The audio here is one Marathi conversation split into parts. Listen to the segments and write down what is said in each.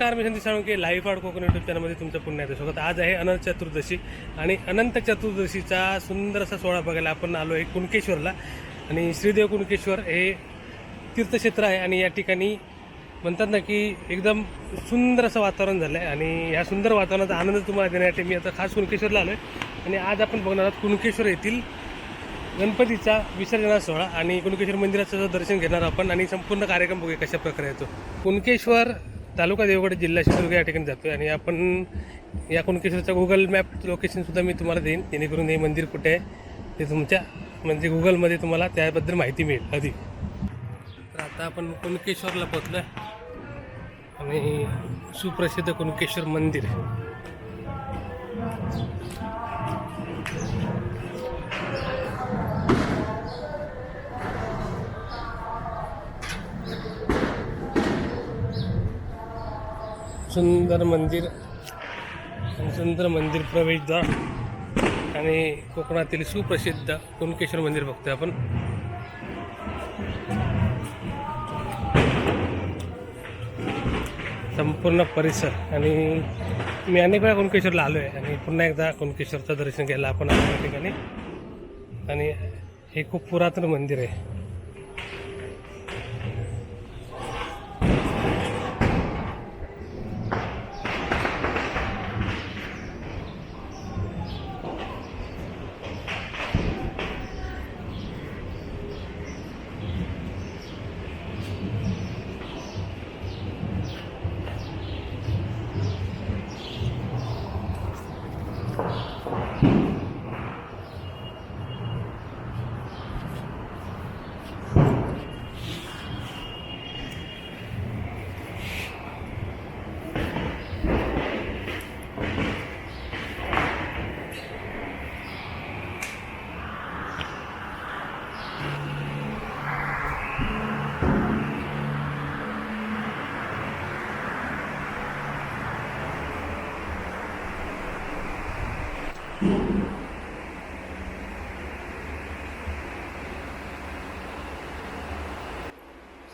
नमस्कार मी संदेश साळुंके लाईव्ह आड कोकण युट्यूब चॅनलमध्ये तुमचं पुन्हा येतं स्वागत. आज आहे अनंत चतुर्दशी आणि अनंत चतुर्दशीचा सुंदर असा सोहळा बघायला आपण आलो आहे कुणकेश्वरला. आणि श्रीदेव कुणकेश्वर हे तीर्थक्षेत्र आहे आणि या ठिकाणी म्हणतात ना की एकदम सुंदर असं वातावरण झालं आहे आणि ह्या सुंदर वातावरणाचा आनंद तुम्हाला देण्यासाठी मी आता खास कुणकेश्वरला आलो आहे आणि आज आपण बघणार आहोत कुणकेश्वर येथील गणपतीचा विसर्जना सोहळा आणि कुणकेश्वर मंदिराचं दर्शन घेणार आपण आणि संपूर्ण कार्यक्रम बघूया कशा प्रकारे येतो. कुणकेश्वर तालुका देवगड जिल्हा सिंधुदुर्ग या ठिकाणी आहे आणि आपण या कुणकेश्वरचं गुगल मॅप लोकेशनसुद्धा मी तुम्हाला देईन. जेणेकरून हे मंदिर कुठे आहे ते तुमच्या म्हणजे गुगलमध्ये तुम्हाला त्याबद्दल माहिती मिळेल. अधिक. तर आता आपण कुणकेश्वरला पोचलो आणि सुप्रसिद्ध कुणकेश्वर मंदिर सुंदर मंदिर सुंदर मंदिर प्रवेशद्वार आणि कोकणातील सुप्रसिद्ध कुणकेश्वर मंदिर बघतोय आपण. संपूर्ण परिसर आणि मी अनेक वेळा कुणकेश्वरला आलो आहे आणि पुन्हा एकदा कुणकेश्वरचं दर्शन घ्यायला आपण आलो या ठिकाणी. आणि हे खूप पुरातन मंदिर आहे.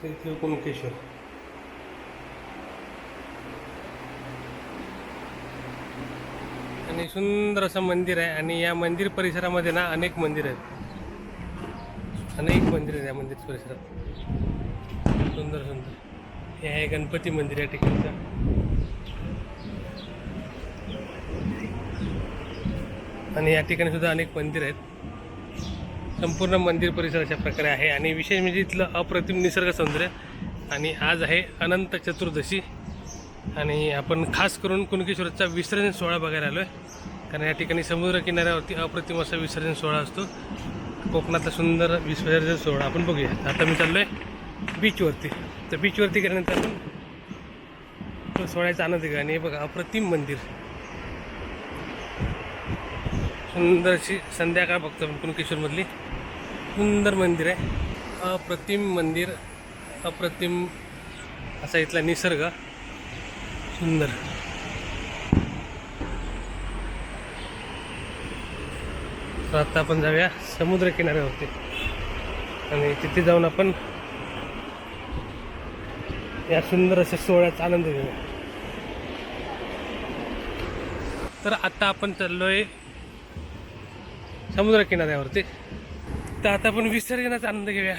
श्री कुणकेश्वर आणि सुंदर असं मंदिर आहे आणि या मंदिर परिसरामध्ये ना अनेक मंदिर आहेत. अनेक मंदिर आहेत या मंदिर परिसरात. सुंदर सुंदर. हे आहे गणपती मंदिर या ठिकाणचं. आणि या ठिकाणी सुद्धा अनेक मंदिर आहेत. संपूर्ण मंदिर परिसर अशा प्रकारे आहे. आणि विशेष म्हणजे इथलं अप्रतिम निसर्ग सौंदर्य. आणि आज आहे अनंत चतुर्दशी. आणि आपण खास करून कुणकेश्वरचा विसर्जन सोहळा बघायला आलो आहे कारण या ठिकाणी समुद्र किनाऱ्यावरती अप्रतिम असा विसर्जन सोहळा असतो. कोकणातला सुंदर विसर्जन सोहळा आपण बघूया. आता मी चाललो आहे बीचवरती तर बीचवरती गेल्यानंतर आपण तो सोहळ्याचा आनंद घ्या आणि हे बघा अप्रतिम मंदिर. सुंदरशी संध्याकाळ बघतो आपण कुणकेश्वरमधली. सुंदर मंदिर आहे. अप्रतिम मंदिर अप्रतिम असा इथला निसर्ग. सुंदर. तर आता आपण जाऊया समुद्र किनाऱ्यावरती आणि तिथे जाऊन आपण या सुंदर अशा सोहळ्याचा आनंद घेऊया. तर आता आपण चाललोय समुद्र किनाऱ्यावरती तर आता आपण विसर्जनाचा आनंद घेऊया.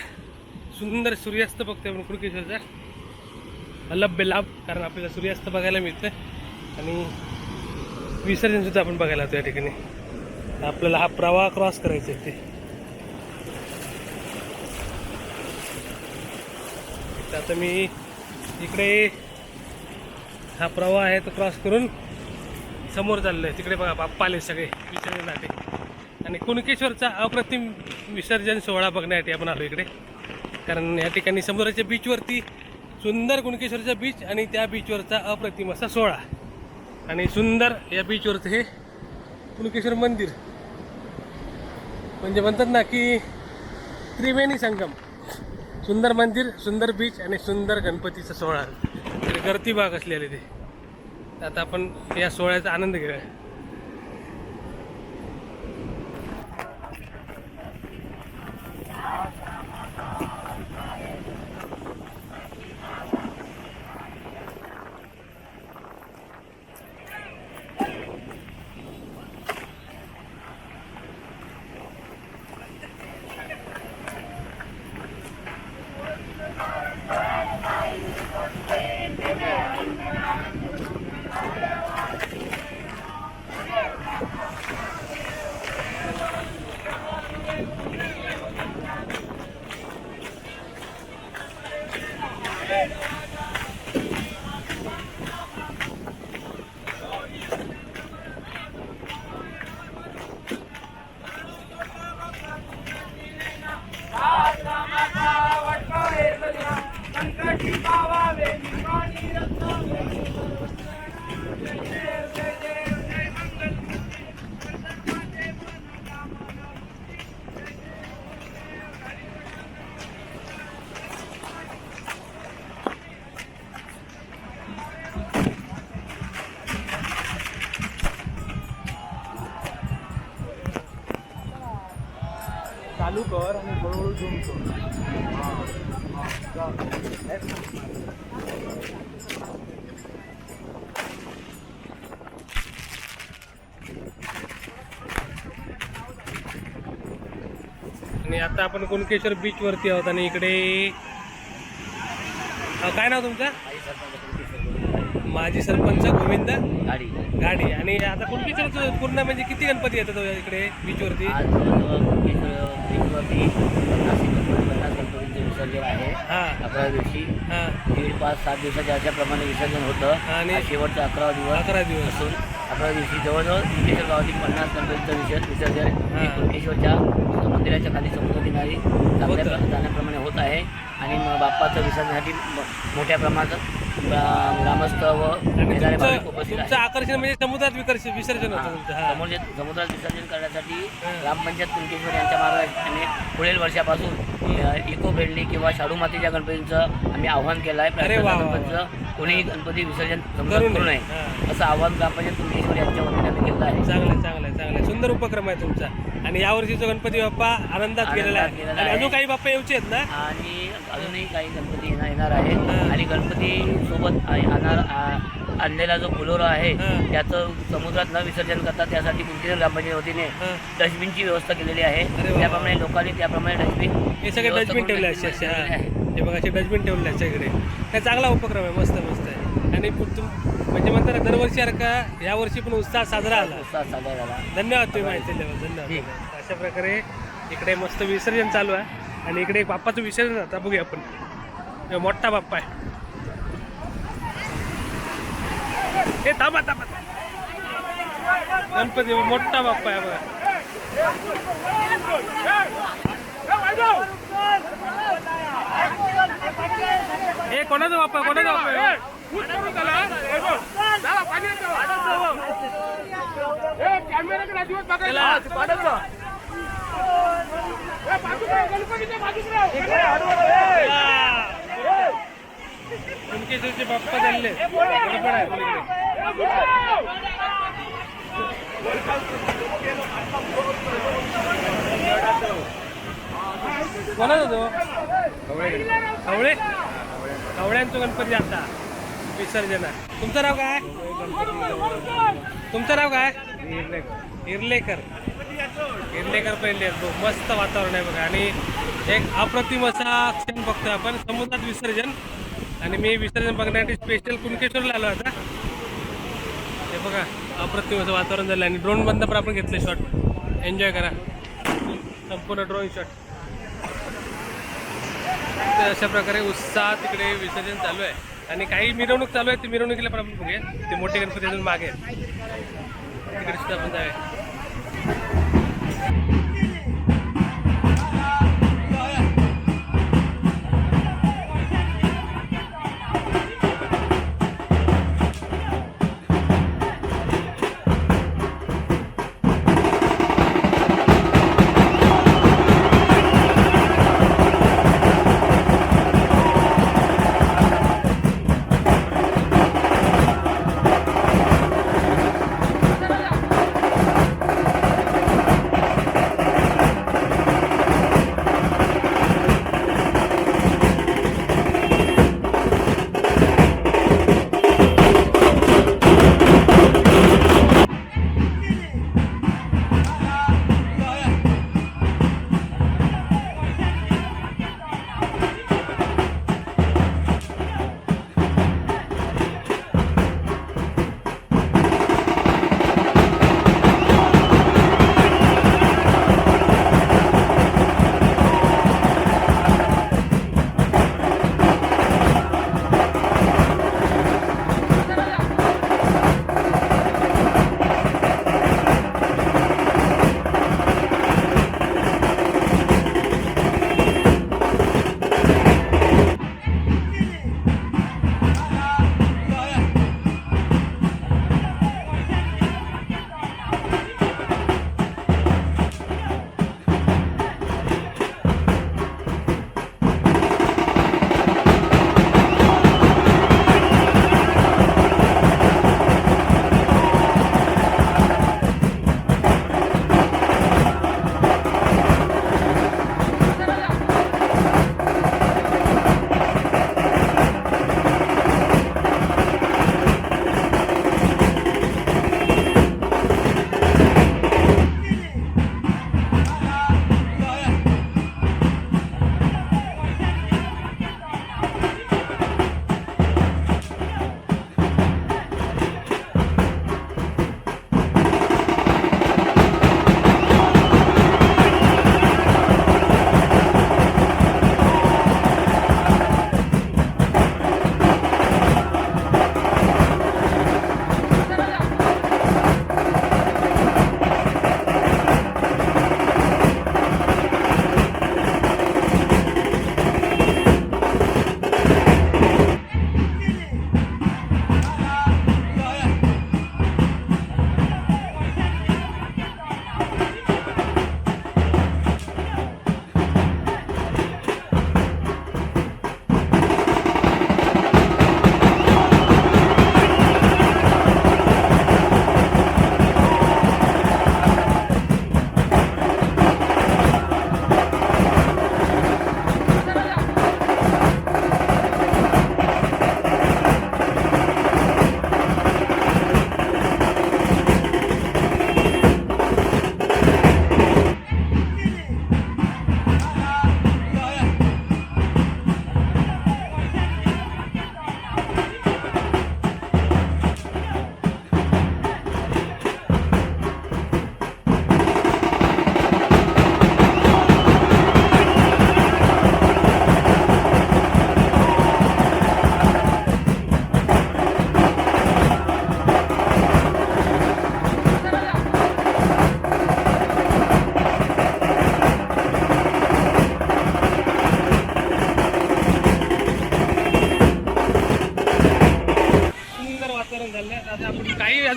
सुंदर सूर्यास्त बघतोय आपण कुणकेश्वरचा लाभ बेलाभ कारण आपल्याला सूर्यास्त बघायला मिळतं आणि विसर्जनसुद्धा आपण बघायला होतो या ठिकाणी. आपल्याला हा प्रवाह क्रॉस करायचा आहे ते आता मी इकडे हा प्रवाह आहे तो क्रॉस करून समोर चाललो आहे तिकडे बघा बाप्पा आले सगळे विसर्जनासाठी आणि कुणकेश्वरचा अप्रतिम विसर्जन सोहळा बघण्यासाठी आपण आलो इकडे. कारण या ठिकाणी समुद्राच्या बीचवरती सुंदर कुणकेश्वरचा बीच आणि त्या बीचवरचा अप्रतिम असा सोहळा. आणि सुंदर या बीचवरचं हे कुणकेश्वर मंदिर. म्हणजे म्हणतात ना की त्रिवेणी संगम. सुंदर मंदिर सुंदर बीच आणि सुंदर गणपतीचा सोहळा. आणि गर्दी भाग असलेले ते. आता आपण या सोहळ्याचा आनंद घेऊया. कर आणि हळूहळू झूम कर. आणि आता आपण कुणकेश्वर बीच वरती आहोत आणि इकडे काय नाव तुमचं? माजी सरपंच गोविंद गाडी. गाडी. आणि आता कुणकेश्वर पूर्ण म्हणजे किती गणपती येतात इकडे बीच जवळजवळ बीचवरती पन्नास गणपतींचं विसर्जन आहे. अकरा दिवशी. दीड पाच सात दिवसाच्या अशाप्रमाणे विसर्जन होतं. आणि शेवटचा अकरा दिवस. अकरा दिवस. असून अकरा दिवशी जवळजवळ कुंकेश्वर गावातील पन्नास गणपतींचं विसर्जन विसर्जन. कुंकेश्वरच्या मंदिराच्या खाली समुद्र किनारी चांगल्या होतं. प्र- जाण्याप्रमाणे होत आहे. आणि बाप्पाचं विसर्जनासाठी म- मोठ्या प्रमाणात ग्रामस्थ व आणि येणारे भाविक तुमचं उपस्थित तुमचं आहेत आकर्षण म्हणजे समुद्रात विकर्ष विसर्जन होतं तुमचं हा समुद्रात विसर्जन करण्यासाठी. ग्रामपंचायत कुंकेश्वर यांच्या मार्गदर्शनाने पुढील वर्षापासून इको फ्रेंडली किंवा शाडू मातीच्या गणपतींचं आम्ही आव्हान केलं आहे अरे वा, वा, वा. गणपतीचं कोणीही गणपती विसर्जन समुद्रात करू करू नये. नये हा. असं आव्हान ग्रामपंचायत कुंकेश्वर यांच्या वतीने आम्ही केलं आहे चांगलं आहे, चांगलं आहे, चांगलं आहे. सुंदर उपक्रम आहे तुमचा आणि यावर्षीचा गणपती बाप्पा आनंदात गेलेला आनंदात आहे गेलेला आणि आहे. अजून काही बाप्पा येऊचे आहेत ना आणि अजूनही काही गणपती येणार येणार आहे. आणि गणपती सोबत आणणार आणलेला जो फुलोरा आहे. त्याचं समुद्रात न विसर्जन करता त्यासाठी कुंकेश्वर ग्रामपंचायत वतीने. डस्टबिनची व्यवस्था केलेली आहे. त्याप्रमाणे लोकांनी त्याप्रमाणे डस्टबिन हे सगळे डस्टबिन ठेवले असे हा बघा डस्टबिन ठेवले इकडे हे चांगला उपक्रम आहे मस्त मस्त आहे आणि म्हणजे म्हणतात ना दरवर्षी सारखा यावर्षी पण उत्साह साजरा आला उत्साह साजरा झाला धन्यवाद तुम्ही माहिती दिल्याबद्दल. धन्यवाद. अशा प्रकारे इकडे मस्त विसर्जन चालू आहे आणि इकडे एक बाप्पाचं विसर्जन आता बघूया आपण. हे मोठा बाप्पा आहे. हे थांबा थांबा. गणपती मोठा बाप्पा आहे बघा. हे कोणाचा बाप्पा आहे? कोणाचा बाप्पा आहे? त्याला कुणकेश्वरचे बाप्पा चालले आहे कोणाचा तो कवळे कवळ्यांचं गणपती आता विसर्जन आहे तुमचं नाव काय तुमचं नाव काय हिरलेकर हिरलेकर पहिले आहेत. मस्त वातावरण आहे बघा. आणि एक अप्रतिम असा क्षण बघतोय आपण. समुद्रात विसर्जन. आणि मी विसर्जन बघण्यासाठी स्पेशल कुणकेश्वरला आलो आता. हे बघा अप्रतिम असं वातावरण झालं आणि ड्रोन बंद पण आपण घेतले शॉट एन्जॉय करा. संपूर्ण ड्रोन शॉट तर अशा प्रकारे उत्साह तिकडे विसर्जन चालू आहे. आणि काही मिरवणूक चालू आहे ती मिरवणुकीला पण आपण बघूया. ते मोठे गणपती अजून मागे तिकडे सुद्धा आपण जाऊया.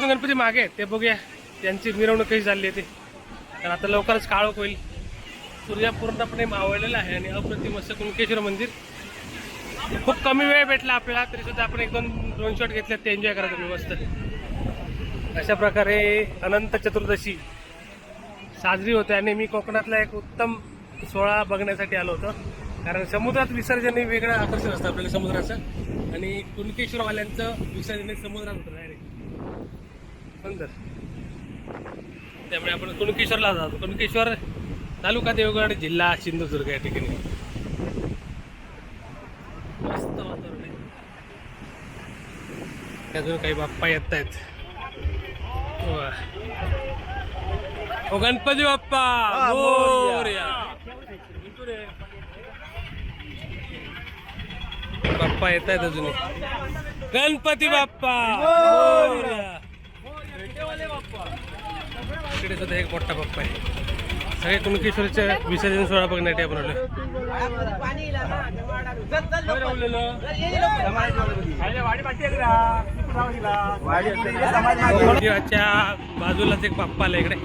गणपती मागे आहेत ते बघूया. त्यांची मिरवणूक कशी झाली आहे ते. आता लवकरच काळोख होईल. सूर्य पूर्णपणे मावळलेला आहे आणि अप्रतिम असं कुणकेश्वर मंदिर. खूप कमी वेळ भेटला आपल्याला तरी सुद्धा आपण एक दोन दोन शॉट घेतले ते एन्जॉय करा तुम्ही मस्त. अशा प्रकारे अनंत चतुर्दशी साजरी होते आणि मी कोकणातला एक उत्तम सोहळा बघण्यासाठी आलो होतो. कारण समुद्रात विसर्जन हे वेगळं आकर्षण असतं आपल्याला समुद्राचं. आणि कुणकेश्वरवाल्यांचं विसर्जन समुद्रात होतं डायरेक्ट त्यामुळे आपण कुणकेश्वरला जातो. कुणकेश्वर तालुका देवगड जिल्हा सिंधुदुर्ग या ठिकाणी. मस्त वातावरण आहे. अजून काही बाप्पा येत आहेत. ओ गणपती बाप्पा. बाप्पा येत आहेत अजून गणपती बाप्पा! सुद्धा एक मोठा बाप्पा आहे. सगळे कुणकेश्वरच्या विसर्जन सोहळा बघण्यासाठी आपण आलो. मंदिराच्या बाजूलाच एक बाप्पा आला इकडे.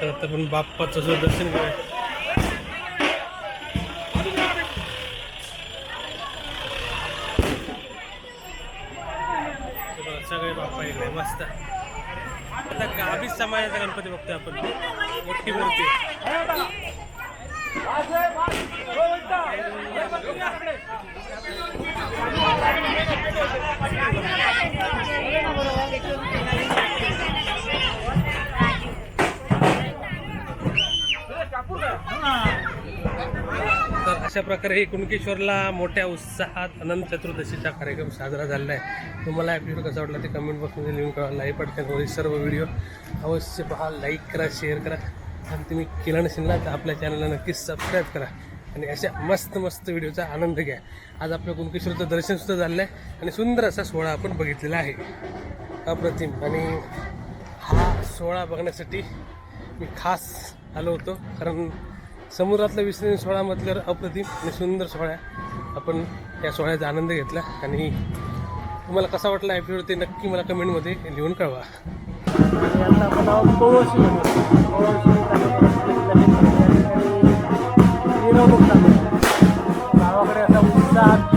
तर आता आपण बाप्पाचं सुद्धा दर्शन घेऊया. सगळे बाप्पा इकडे मस्त. आता गावी समाजाचा गणपती बघतोय आपण. मोठी मूर्ती. आहे. तर अशा प्रकारे कुणकेश्वरला मोठ्या उत्साहात अनंत चतुर्दशीचा कार्यक्रम साजरा झालेला आहे. तुम्हाला व्हिडिओ कसा वाटला ते कमेंट बॉक्समध्ये लिहून करा लाईक पटकन सर्व व्हिडिओ अवश्य पहा. लाईक करा शेअर करा. आणि तुम्ही केलं नसेल ना तर आपल्या चॅनलला नक्कीच सबस्क्राईब करा. आणि अशा मस्त मस्त व्हिडिओचा आनंद घ्या. आज आपल्या कुणकेश्वरचं दर्शनसुद्धा झालं आहे. आणि सुंदर असा सोहळा आपण बघितलेला आहे. अप्रतिम. आणि हा सोहळा बघण्यासाठी मी खास आलो होतो. कारण समुद्रातल्या विसर्जन सोहळा म्हटल्यावर अप्रतिम आणि सुंदर सोहळा आपण या सोहळ्याचा आनंद घेतला. आणि तुम्हाला कसा वाटला एपिसोड ते नक्की मला कमेंटमध्ये लिहून कळवा. आणि आता आपण आहोत गावाकडे असा उत्साह